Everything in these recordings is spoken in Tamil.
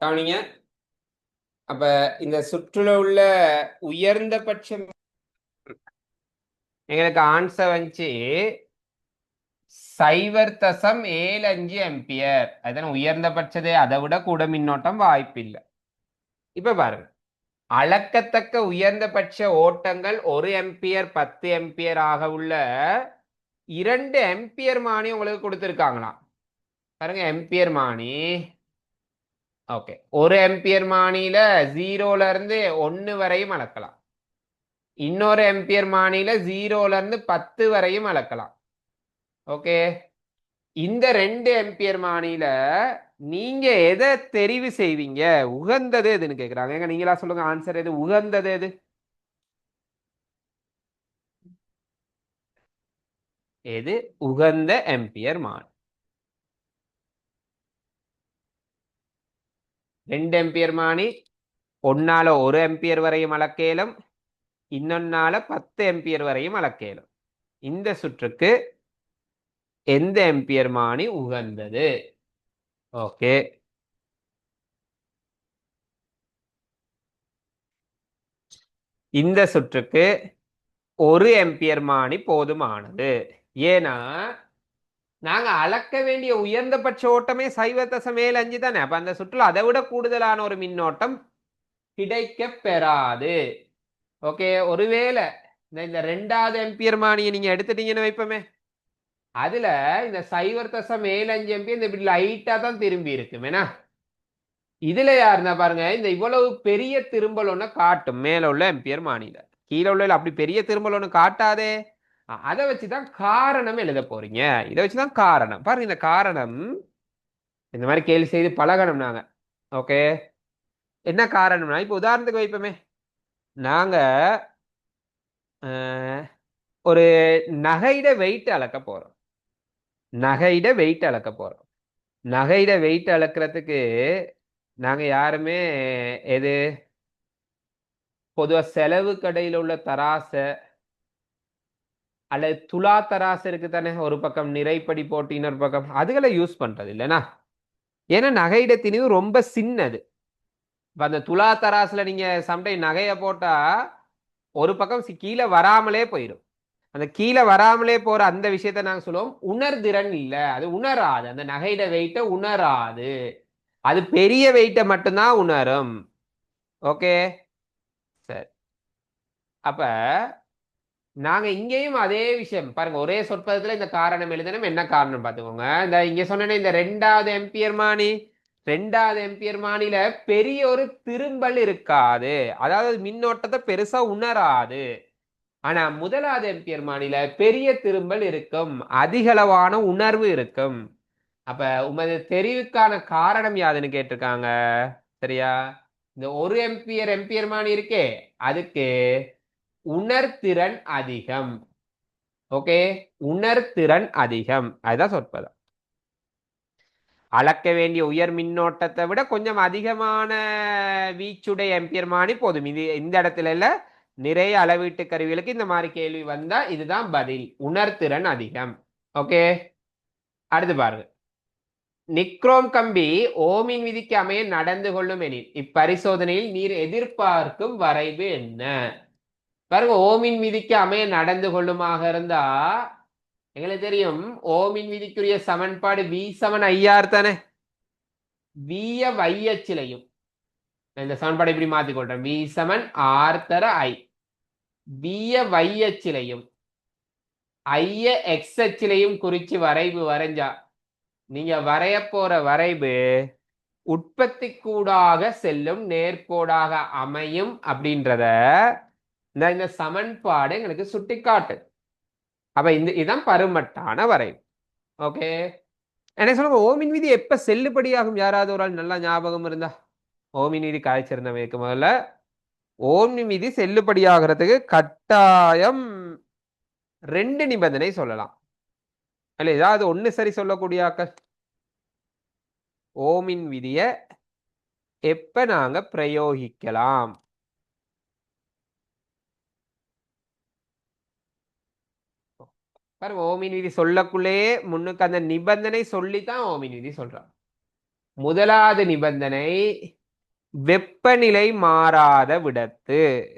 கவனிங்க. அப்ப இந்த சுற்றுல உள்ள உயர்ந்த பட்சம் எங்களுக்கு ஆன்சர் வந்துச்சு. சைவர் தசம் ஏழு அஞ்சு எம்பியர் அதுதானே உயர்ந்த அதை விட கூட மின்னோட்டம் வாய்ப்பில்லை. இப்ப பாருங்க. அளக்கத்தக்க உயர்ந்தபட்ச ஓட்டங்கள் ஒரு எம்பியர் பத்து எம்பியர் ஆக உள்ள இரண்டு எம்பியர் மானி உங்களுக்கு கொடுத்துருக்காங்களாம். பாருங்க எம்பியர் மானி ஓகே ஒரு எம்பியர் மானியில ஜீரோல இருந்து வரையும் அளக்கலாம். இன்னொரு எம்பியர் மானியில ஜீரோல இருந்து பத்து வரையும் அளக்கலாம். ஓகே இந்த ரெண்டு எம்பியர் மானியில நீங்க எதை தெரிவு செய்வீங்க? உகந்தது எதுன்னு கேக்குறாங்க. எங்க நீங்களா சொல்லுங்க ஆன்சர் எது? உகந்தது எது? எது? உகந்த எம்பியர் மான். ரெண்டு எம்பியர் மானி ஒன்னால ஒரு எம்பியர் வரையும் அளக்கேலும் இன்னொன்னால பத்து எம்பியர் வரையும் அளக்கேலும். இந்த சுற்றுக்கு எந்த எம்பியர் மானி உகந்தது? ஓகே. இந்த சுற்றுக்கு ஒரு எம்பியர் மானி போதுமானது. ஏன்னா நாங்க அளக்க வேண்டிய உயர்ந்தபட்ச ஓட்டமே சைவ தசம் அஞ்சு தானே? அப்ப அந்த சுற்றுலா அதை விட கூடுதலான ஒரு மின்னோட்டம் கிடைக்க பெறாது. ஓகே ஒருவேளை இந்த இந்த ரெண்டாவது எம்பியர் மானியை நீங்க எடுத்துட்டீங்கன்னு வைப்போமே. அதுல இந்த சைவர் தசம் ஏழு அஞ்சு எம்பி இந்த இப்படி லைட்டா தான் திரும்பி இருக்கு வேணா. இதுல யாருன்னா பாருங்க இந்த இவ்வளவு பெரிய திரும்பல் ஒன்று காட்டும். மேல உள்ள எம்பியர் மாநில கீழே உள்ள அப்படி பெரிய திரும்பல் ஒன்று காட்டாதே. அதை வச்சுதான் காரணம் எழுத போறீங்க. இதை வச்சுதான் காரணம். பாருங்க இந்த காரணம் இந்த மாதிரி கேள்வி செய்து பழகணும் நாங்க ஓகே? என்ன காரணம்னா இப்போ உதாரணத்துக்கு வைப்போமே. நாங்க ஒரு நகையிட வெயிட் அளக்க போறோம். நகையிட வெயிட் அளக்க போறோம். நகையிட வெயிட் அளக்கிறதுக்கு நாங்க யாருமே எது? பொதுவாக செலவு கடையில் உள்ள தராசை அல்லது துலா தராசு இருக்கு தானே ஒரு பக்கம் நிறைப்படி போட்டு இன்னொரு பக்கம் அதுகளை யூஸ் பண்றது இல்லைனா ஏன்னா நகையிட திணிவு ரொம்ப சின்னது. இப்போ அந்த துலா தராசுல நீங்க சம்டைம் நகையை போட்டா ஒரு பக்கம் சி- கீழே வராமலே போயிடும். அந்த கீழே வராமலே போற அந்த விஷயத்த நாங்க சொல்லுவோம் உணர்திறன் இல்லை. அது உணராது. அந்த நகையிட வெயிட்ட உணராது. அது பெரிய வெயிட்டை மட்டும்தான் உணரும். ஓகே? சரி. அப்ப நாங்க இங்கேயும் அதே விஷயம். பாருங்க ஒரே சொற்பதத்துல இந்த காரணம் எழுதணும் என்ன காரணம் பார்த்துக்கோங்க. இந்த இங்க சொன்னேனே இந்த ரெண்டாவது எம்பியர் மானி ரெண்டாவது எம்பியர் மாணில பெரிய ஒரு திரும்பல் இருக்காது. அதாவது மின்னோட்டத்தை பெருசா உணராது. ஆனா முதலாவது எம்பியர் மானில பெரிய திரும்பல் இருக்கும். அதிகளவான உணர்வு இருக்கும். அப்ப உமது தெரிவுக்கான காரணம் யாதுன்னு கேட்டிருக்காங்க? சரியா? இந்த ஒரு எம்பியர் எம்பியர் மானி இருக்கே. அதுக்கு உணர்திறன் அதிகம். ஓகே உணர்திறன் அதிகம். அதுதான் சொற்பதம். அளக்க வேண்டிய உயர் மின்னோட்டத்தை விட கொஞ்சம் அதிகமான வீச்சுடைய எம்பியர்மானி போதும். இது இந்த இடத்துல இல்ல நிறைய அளவீட்டு கருவிகளுக்கு இந்த மாதிரி கேள்வி வந்தா இதுதான் பதில். உணர்திறன் அதிகம். ஓகே அடுத்து பாருங்க. நிக்ரோம் கம்பி ஓமின் விதிக்கு அமைய நடந்து கொள்ளும் எனில் இப்பரிசோதனையில் நீர் எதிர்பார்க்கும் வரைவு என்ன? பாருங்க ஓமின் விதிக்கு அமைய நடந்து கொள்ளுமாக இருந்தா எங்களுக்கு தெரியும் ஓமின் விதிக்குரிய சமன்பாடு வி சமன் ஐயா தானே? விய வையச்சிலையும் இந்த சமன்பாடு இப்படி மாத்திக்கொள்றேன் வி சமன் ஆர் தர ஐ. விய வையச்சிலையும் ஐய எக்ஸ் அச்சிலையும் குறிச்சு வரைவு வரைஞ்சா நீங்க வரைய போற வரைவு உற்பத்தி கூடாக செல்லும் நேர்கோடாக அமையும் அப்படின்றத இந்த இந்த சமன்பாடு எங்களுக்கு சுட்டிக்காட்டு. அப்ப இந்த இதுதான் பருமட்டான வரைவு. ஓகே என்ன சொல்லுங்க ஓமின் விதி எப்ப செல்லுபடியாகும்? யாராவது ஒரு ஆள் நல்லா ஞாபகம் இருந்தா? ஓமின் விதி காய்ச்சிருந்தவங்களுக்கு முதல்ல. ஓமின் விதி செல்லுபடியாகிறதுக்கு கட்டாயம் ரெண்டு நிபந்தனை சொல்லலாம். அல்ல ஏதாவது ஒண்ணு சரி சொல்லக்கூடிய ஆக்கள்? ஓமின் விதிய எப்ப நாங்க பிரயோகிக்கலாம்? பார் ஓமின் விதி சொல்லக்குள்ளேயே முன்னுக்கு அந்த நிபந்தனை சொல்லித்தான் ஓமின் விதி சொல்றான் முதலாவது நிபந்தனை வெப்பநிலை மாறாத விடத்து.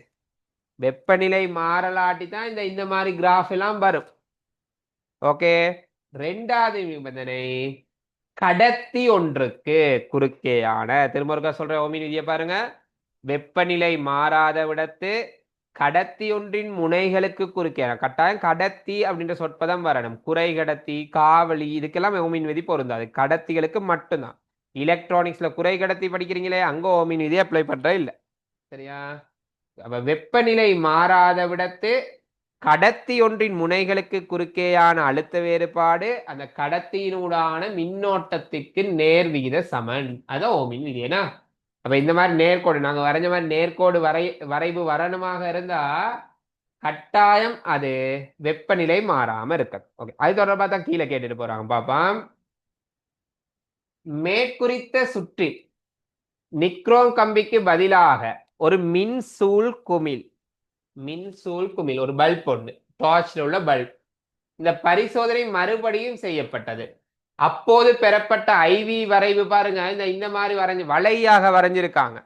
வெப்பநிலை மாறலாட்டி தான் இந்த இந்த மாதிரி கிராஃப் எல்லாம் வரும். ஓகே? ரெண்டாவது நிபந்தனை கடத்தி ஒன்றுக்கு குறுக்கேயான. திரும்ப சொல்ற ஓமின் விதியை பாருங்க. வெப்பநிலை மாறாத விடத்து கடத்தி ஒன்றின் முனைகளுக்கு குறுக்கே. கட்டாயம் கடத்தி அப்படின்ற சொற்பதம் வரணும். குறை கடத்தி காவலி இதுக்கெல்லாம் ஓமின் விதி பொருந்தாது. கடத்திகளுக்கு மட்டும்தான். எலக்ட்ரானிக்ஸ்ல குறை கடத்தி படிக்கிறீங்களே அங்க ஓமின் விதி அப்ளை பண்ற இல்ல. சரியா? அப்ப வெப்பநிலை மாறாத விடத்து கடத்தி ஒன்றின் முனைகளுக்கு குறுக்கேயான அழுத்த வேறுபாடு அந்த கடத்தியினூடான மின்னோட்டத்திற்கு நேர் விகித சமன். அதான் ஓமின் விதி. ஏன்னா அப்ப இந்த மாதிரி நேர்கோடு நாங்க வரைஞ்ச மாதிரி நேர்கோடு வரை வரைவு வரணுமாக இருந்தா கட்டாயம் அது வெப்பநிலை மாறாம இருக்கு ஓகே அது தொடர்பா தான் கீழே கேட்டுட்டு போறாங்க. பாப்பாம். மேற்குறித்த சுற்றில் நிக்ரோம் கம்பிக்கு பதிலாக ஒரு மின்சூல் குமிழ் மின்சூல் குமிழ் ஒரு பல்ப் ஒன்று டார்ச்ல உள்ள பல்ப். இந்த பரிசோதனை மறுபடியும் செய்யப்பட்டது. அப்போது பெறப்பட்ட ஐவி வரைவு பாருங்க இந்த இந்த மாதிரி வரைஞ்சு வலையாக வரைஞ்சிருக்காங்க.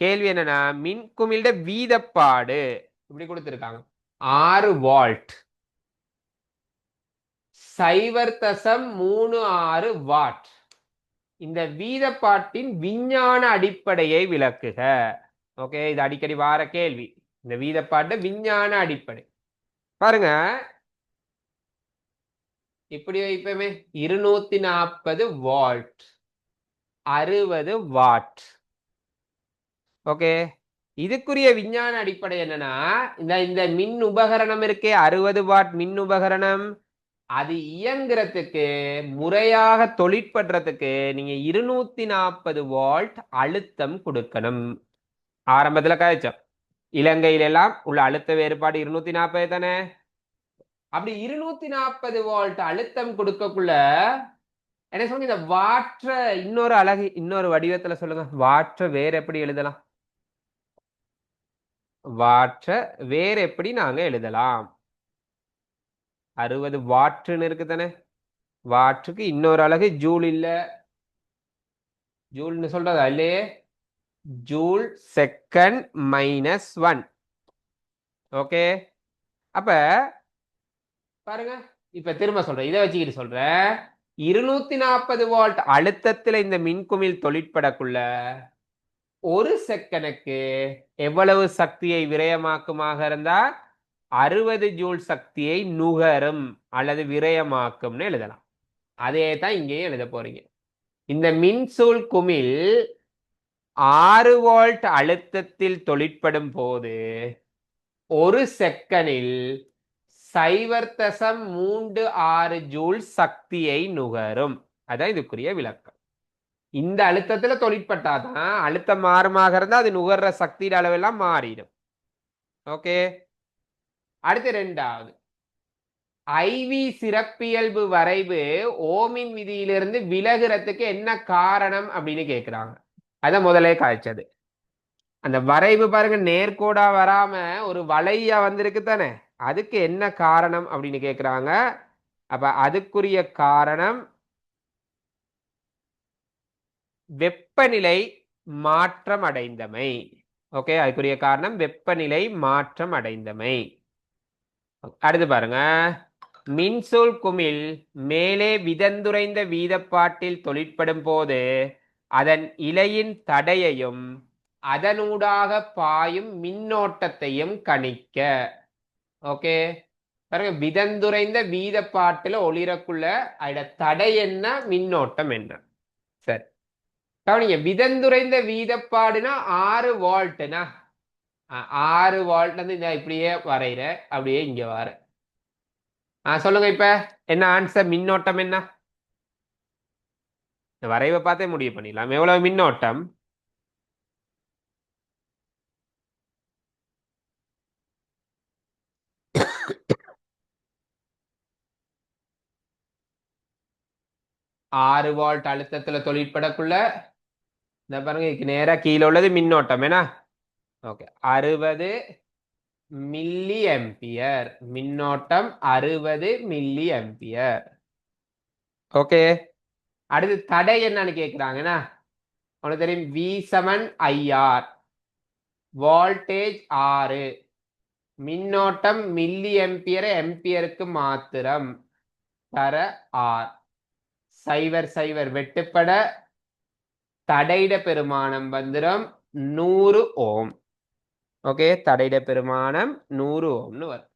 கேள்வி என்னன்னா மின்குமிழ்ட வீதப்பாடு இப்படி கொடுத்திருக்காங்க. ஆறு வால்ட். சைவர் தசம் மூணு ஆறு வாட். இந்த வீதப்பாட்டின் விஞ்ஞான அடிப்படையை விளக்குக. ஓகே இது அடிக்கடி வார கேள்வி. இந்த வீதப்பாட்டு விஞ்ஞான அடிப்படை. பாருங்க இப்படி வைப்போமே இருநூத்தி நாற்பது வால்ட் அறுபது வாட் ஓகே இதுக்குரிய விஞ்ஞான அடிப்படை என்னன்னா இந்த இந்த மின் உபகரணம் இருக்கே அறுபது வாட் மின் உபகரணம். அது இயங்குறதுக்கு முறையாக தொழிற்படுறதுக்கு நீங்க இருநூத்தி நாற்பது வால்ட் அழுத்தம் கொடுக்கணும். ஆரம்பத்துல கழிச்சோம் இலங்கையில எல்லாம் உள்ள அழுத்த வேறுபாடு இருநூத்தி நாற்பது தானே? அப்படி இருநூத்தி நாற்பது வோல்ட் அழுத்தம் கொடுக்கக்குள்ள என்ன சொல்லுங்க? இந்த வாற்ற இன்னொரு அழகு இன்னொரு வடிவத்துல சொல்லுங்க. வாற்ற வேற எப்படி எழுதலாம்? வாற்ற வேற எப்படி நாங்க எழுதலாம்? அறுபது வாற்றுன்னு இருக்கு தானே வாற்றுக்கு இன்னொரு அழகு ஜூல் இல்ல. ஜூல்னு சொல்றதா? இல்லையே. Joule second minus one okay அப்ப பாருங்க. இப்ப திரும்ப சொல்றேன். இதை வச்சுக்கிட்டு சொல்றேன். இருநூத்தி நாற்பது வால்ட் அழுத்தத்துல இந்த மின்குமிழ் தொழிற்படக்குள்ள ஒரு செகனுக்கு எவ்வளவு சக்தியை விரயமாக்குமாக இருந்தா அறுபது ஜூல் சக்தியை நுகரும் அல்லது விரயமாக்கும்னு எழுதலாம். அதே தான் இங்கேயும் எழுத போறீங்க. இந்த மின்சூல் குமிழ் ஆறு வோல்ட் அழுத்தத்தில் தொழிற்படும் போது ஒரு செகனில் சைவர் தசம் மூன்று ஆறு ஜூல் சக்தியை நுகரும். அதான் இதுக்குரிய விளக்கம். இந்த அழுத்தத்துல தொழிற்பட்டாதான் அழுத்தம் மாறுமாக இருந்தால் அது நுகர்ற சக்தியோட அளவெல்லாம் மாறிடும். ஓகே? அடுத்து ரெண்டாவது. ஐவி சிறப்பியல்பு வரைவு ஓமின் விதியிலிருந்து விலகிறதுக்கு என்ன காரணம் அப்படின்னு கேட்குறாங்க அதான் முதலே காய்ச்சது அந்த வரைவு பாருங்க நேர்கோடா வராம ஒரு வளையா வந்திருக்கு தானே? அதுக்கு என்ன காரணம் அப்படின்னு கேட்குறாங்க அப்போ அதுக்குரிய காரணம் வெப்பநிலை மாற்றம் அடைந்தமை. ஓகே அதுக்குரிய காரணம் வெப்பநிலை மாற்றம் அடைந்தமை. அடுத்து பாருங்க. மின்சூல் குமிழ் மேலே விதந்துரைந்த வீதப்பாட்டில் தொழிற்படும் போது அதன் இலையின் தடையையும் அதனூடாக பாயும் மின்னோட்டத்தையும் கணிக்க. ஓகே. பாருங்க விதந்துரைந்த வீதப்பாட்டுல ஒளிரக்குள்ள அதோட தடை என்ன மின்னோட்டம் என்ன? சரி. கவனிங்க விதந்துரைந்த வீதப்பாடுனா ஆறு வோல்ட்னா ஆறு வால்ட் வந்து இந்த இப்படியே வரைகிற அப்படியே இங்க வர. ஆ சொல்லுங்க இப்ப என்ன ஆன்சர் மின்னோட்டம் என்ன? வரைவை பார்த்தே முடிவு பண்ணிடலாம். எவ்வளவு மின்னோட்டம்? ஆறு வால்ட் அழுத்தத்துல தொழிற்படக்குள்ள. இந்த பாருங்க இதுக்கு நேரா கீழே உள்ளது மின்னோட்டம் என்ன ஓகே அறுபது மில்லி எம்பியர் மின்னோட்டம் அறுபது மில்லி எம்பியர் ஓகே. அடுத்து தடை என்னன்னு கேட்குறாங்கண்ணா உனக்கு தெரியும் வி செவன் ஐஆர் வோல்டேஜ் ஆறு. மின்னோட்டம் மில்லி எம்பியரை எம்பியருக்கு மாத்திரம் தர ஆர் சைவர் சைவர் வெட்டுப்பட தடையிட பெருமானம் வந்துடும் நூறு ஓம். ஓகே தடையிட பெருமானம் நூறு ஓம்னு வரும்.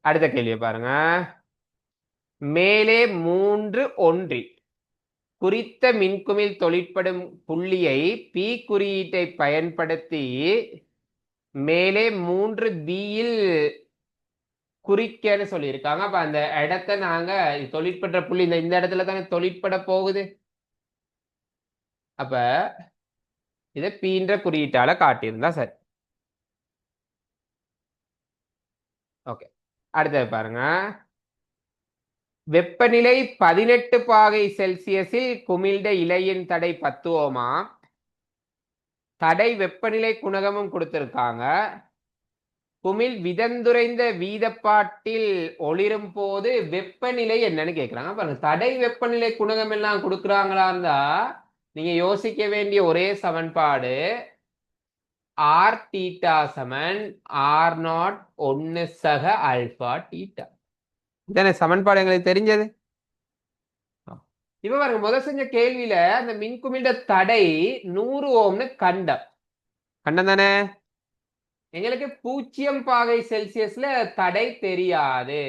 அடுத்த கேள்வியை பாருங்க. மேலே மூன்று ஒன்றில் குறித்த மின்குமிழ் தொழிற்படும் புள்ளியை பி குறியீட்டை பயன்படுத்தி மேலே மூன்று பியில் குறிக்கன்னு சொல்லியிருக்காங்க. அப்ப அந்த இடத்த நாங்க தொழிற்படுற புள்ளி இந்த இந்த இடத்துல தானே தொழிற்பட போகுது. அப்ப இதை பீன்ற குறியீட்டால காட்டியிருந்தா சரி. ஓகே அடுத்தது பாருங்க. வெப்பநிலை பதினெட்டு பாகை செல்சியஸில் குமிழ்ந்த இலையின் தடை பத்து ஓமா. தடை வெப்பநிலை குணகமும் கொடுத்திருக்காங்க. குமிழ் விதந்துரைந்த வீதப்பாட்டில் ஒளிரும் போது வெப்பநிலை என்னன்னு கேட்குறாங்க பாருங்க தடை வெப்பநிலை குணகம் எல்லாம் கொடுக்குறாங்களா இருந்தா நீங்க யோசிக்க வேண்டிய ஒரே சமன்பாடு ஆர் டீட்டா சமன் ஆர் நாட் ஒன்னு சக அல்பா டீட்டா இதானே சமன்பாடு எங்களுக்கு தெரிஞ்சது? இப்ப பாருங்க முதல் செஞ்ச கேள்வியில அந்த மின்குமிழ தடை நூறு ஓம்னு கண்டம். கண்டம் தானே? எங்களுக்கு பூஜ்ஜியம் பாகை செல்சியஸ்ல தடை தெரியாது.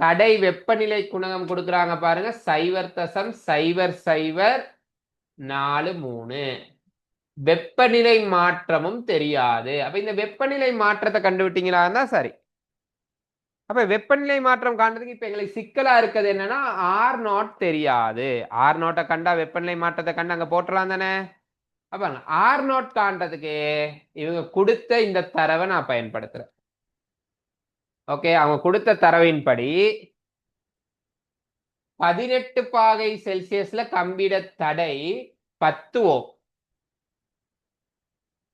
தடை வெப்பநிலை குணகம் கொடுக்குறாங்க பாருங்க. சைவர் தசம் சைவர் சைவர் நாலு மூணு. வெப்பநிலை மாற்றமும் தெரியாது. அப்ப இந்த வெப்பநிலை மாற்றத்தை கண்டுவிட்டீங்களா இருந்தா சரி. அப்ப வெப்பநிலை மாற்றம் காண்றதுக்கு இப்ப எங்களுக்கு சிக்கலா இருக்கிறது என்னன்னா ஆர் நாட் தெரியாது. ஆர் நாட்டை கண்டா வெப்பநிலை மாற்றத்தை கண்டு அங்க போட்டலாம் தானே? அப்ப ஆர் நாட் காண்றதுக்கு இவங்க கொடுத்த இந்த தரவை நான் பயன்படுத்துறேன். ஓகே அவங்க கொடுத்த தரவின்படி பதினெட்டு பாகை செல்சியஸ்ல கம்பிட தடை பத்து ஓம்.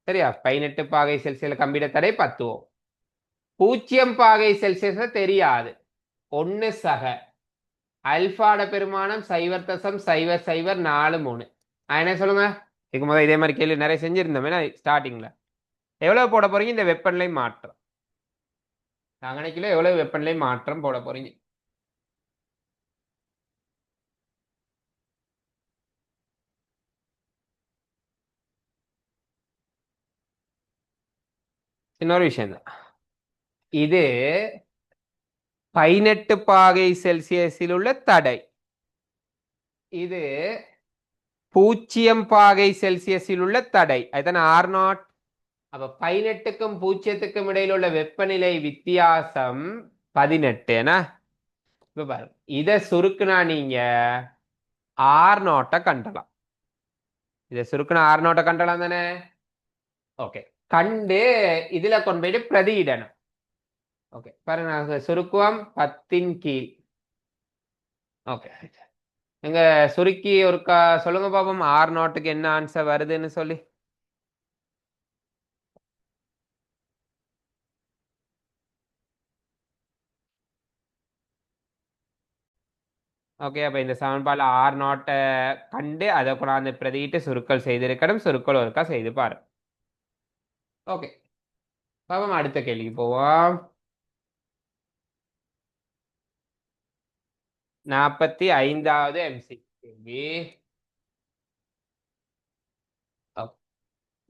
சரியா? பதினெட்டு பாகை செல்சியஸ்ல கம்பிட தடை பத்து ஓம். பூஜ்ஜியம் பாகை செல்சியஸ்ல தெரியாது. ஒன்னு சக. அல்பாட பெருமானம் சைவர் தசம் சைவர் சைவர் நாலு மூணு. ஆ, என்ன சொல்லுங்க இதுக்கு இதே மாதிரி கேள்வி நிறைய செஞ்சுருந்தோம்னா ஸ்டார்டிங்ல எவ்வளவு போட போறீங்க? இந்த வெப்பநிலை மாற்றம். கணக்கில் எவ்வளவு வெப்பநிலை மாற்றம் போட போறீங்க? இன்னொரு விஷயம்தான். இது பதினெட்டு பாகை செல்சியஸில் உள்ள தடை. இது பூஜ்ஜியம் பாகை செல்சியஸில் உள்ள தடை. அதுதான் ஆர் நாட் அப்ப பதினெட்டுக்கும் பூஜ்ஜியத்துக்கும் இடையில் உள்ள வெப்பநிலை வித்தியாசம் பதினெட்டு என்ன? இப்ப பாருங்க இதை சுருக்குனா நீங்க ஆர் நாட்டை கண்டலாம். இதை சுருக்குனா ஆர் நாட்டை கண்டலாம் தானே? ஓகே கண்டு இதுல கொண்டு போயிட்டு பிரதியிடணும். ஓகே பாருங்க நாங்க சுருக்குவோம் பத்தின் கீழ். ஓகே எங்க சுருக்கி ஒருக்கா சொல்லுங்க பாப்போம் ஆர் நாட்டுக்கு என்ன ஆன்சர் வருதுன்னு சொல்லி. ஓகே அப்ப இந்த சமன்பாடு ஆர் நாட்டை கண்டு அதை கொண்டாந்து பிரதியிட்டு சுருக்கல் செய்திருக்கணும். சுருக்கல் ஒருக்கா செய்து பாரு. ஓகே பாப்போம் அடுத்த கேள்விக்கு போவோம். நாற்பத்தி ஐந்தாவது எம்சி கேள்வி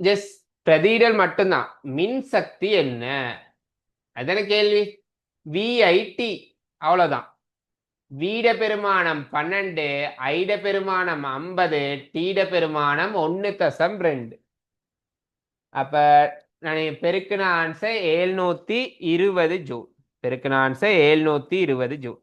ஜஸ்ட் பிரதியிடல் மட்டும்தான். மின் சக்தி என்ன? அதான கேள்வி. விஐடி அவ்வளவுதான். வீட பெருமானம் பன்னெண்டு ஐட பெருமானம் ஐம்பது டீட பெருமானம் ஒன்னு தசம் ரெண்டு. அப்ப நான் பெருக்கின ஆன்சர் ஏழ்நூத்தி இருபது ஜூன் பெருக்கின ஆன்சர் ஏழ்நூத்தி இருபது ஜூன்